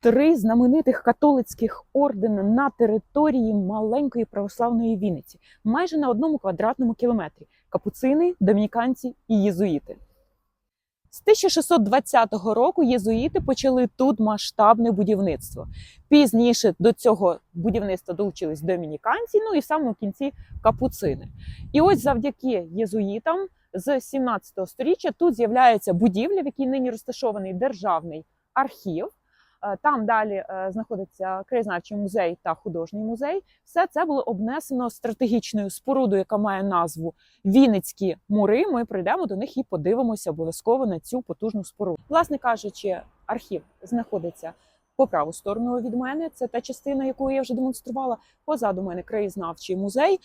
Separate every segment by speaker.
Speaker 1: три знаменитих католицьких ордени на території маленької православної Вінниці, майже на одному квадратному кілометрі: капуцини, домініканці і єзуїти. З 1620 року єзуїти почали тут масштабне будівництво. Пізніше до цього будівництва долучились домініканці, ну і в самому кінці капуцини. І ось завдяки єзуїтам з 17 століття тут з'являється будівля, в якій нині розташований державний архів. Е, Там далі е, знаходиться краєзнавчий музей та художній музей. Все це було обнесено стратегічною спорудою, яка має назву Вінницькі мури. Ми прийдемо до них і подивимося обов'язково на цю потужну споруду. Власне кажучи, архів знаходиться по праву сторону від мене. Це та частина, яку я вже демонструвала. Позаду мене краєзнавчий музей,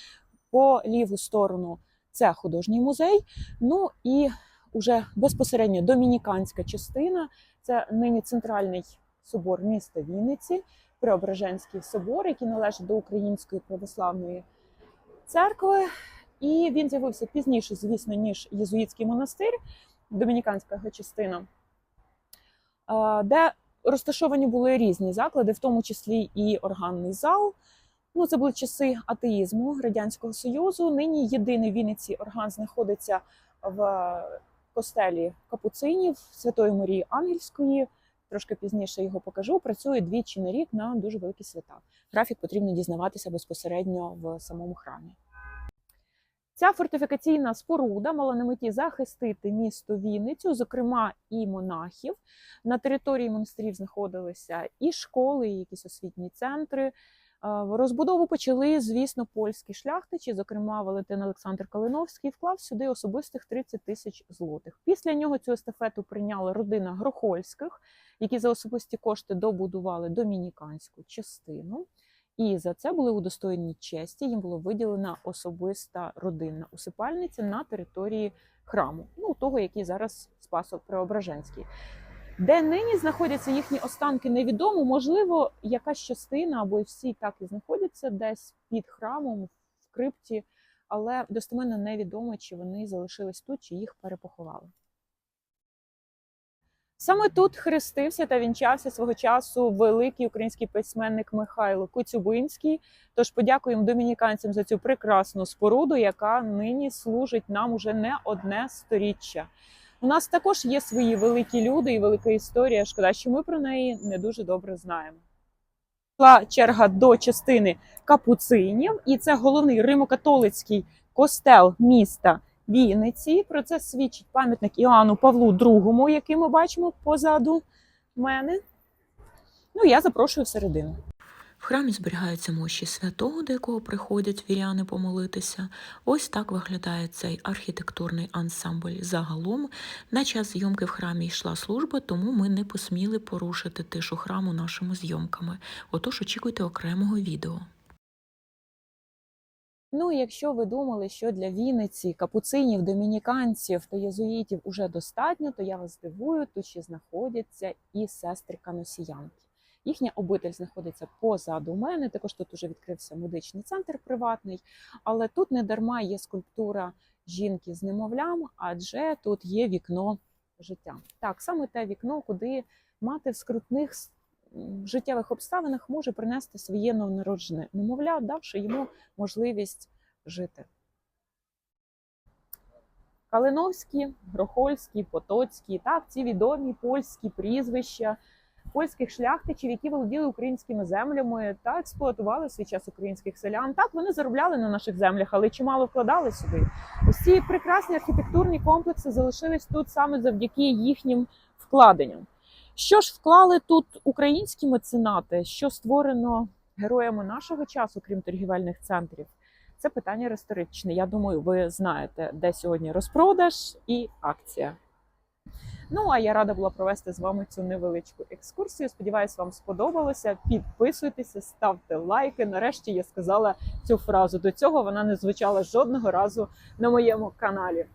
Speaker 1: по ліву сторону це художній музей. Ну і уже безпосередньо домініканська частина. Це нині центральний собор міста Вінниці, Преображенський собор, який належить до Української православної церкви. І він з'явився пізніше, звісно, ніж єзуїтський монастир, домініканська частина, е, де розташовані були різні заклади, в тому числі і органний зал. Ну, це були часи атеїзму Радянського Союзу. Нині єдиний Вінниці орган знаходиться в костелі Капуцинів Святої Марії Ангельської. Трошки пізніше його покажу. Працює двічі на рік на дуже великі свята. Графік потрібно дізнаватися безпосередньо в самому храмі. Ця фортифікаційна споруда мала на меті захистити місто Вінницю, зокрема і монахів. На території монастирів знаходилися і школи, і якісь освітні центри. Е, Розбудову почали, звісно, польські шляхтичі, зокрема Валентин Олександр Калиновський, вклав сюди особистих 30 тисяч злотих. Після нього цю естафету прийняла родина Грохольських, які за особисті кошти добудували домініканську частину. І за це були удостоєні честі. Їм було виділена особиста родинна усипальниця на території храму, ну того, який зараз Спасо Преображенський. Де нині знаходяться їхні останки, невідомо. Можливо, якась частина або й всі так і знаходяться десь під храмом в крипті, але достеменно невідомо, чи вони залишились тут, чи їх перепоховали. Саме тут хрестився та вінчався свого часу великий український письменник Михайло Коцюбинський. Тож подякуємо домініканцям за цю прекрасну споруду, яка нині служить нам уже не одне сторіччя. У нас також є свої великі люди і велика історія. Шкода, що ми про неї не дуже добре знаємо. Була черга до частини капуцинів, і це головний римокатолицький костел міста Вінниці. Про це свідчить пам'ятник Іоанну Павлу II, який ми бачимо позаду мене. Ну, я запрошую всередину.
Speaker 2: В храмі зберігаються мощі святого, до якого приходять віряни помолитися. Ось так виглядає цей архітектурний ансамбль. Загалом на час зйомки в храмі йшла служба, тому ми не посміли порушити тишу храму нашими зйомками. Отож очікуйте окремого відео.
Speaker 1: Ну, якщо ви думали, що для Вінниці капуцинів, домініканців та єзуїтів уже достатньо, то я вас здивую, тут ще знаходяться і сестри каносіянки. Їхня обитель знаходиться позаду мене. Також тут уже відкрився медичний центр приватний, але тут не дарма є скульптура жінки з немовлям, адже тут є вікно життя. Так, саме те вікно, куди мати в скрутних життєвих обставинах може принести своє новонароджене немовля, давши йому можливість жити. Калиновські, Грохольські, Потоцькі, так, ці відомі польські прізвища польських шляхтичів, які володіли українськими землями та експлуатували свій час українських селян. Так, вони заробляли на наших землях, але чимало вкладали сюди. Ось ці прекрасні архітектурні комплекси залишились тут саме завдяки їхнім вкладенням. Що ж вклали тут українські меценати, що створено героями нашого часу, крім торгівельних центрів? Це питання риторичне. Я думаю, ви знаєте, де сьогодні розпродаж і акція. Ну а я рада була провести з вами цю невеличку екскурсію. Сподіваюсь, вам сподобалося. Підписуйтеся, ставте лайки. Нарешті я сказала цю фразу. До цього вона не звучала жодного разу на моєму каналі.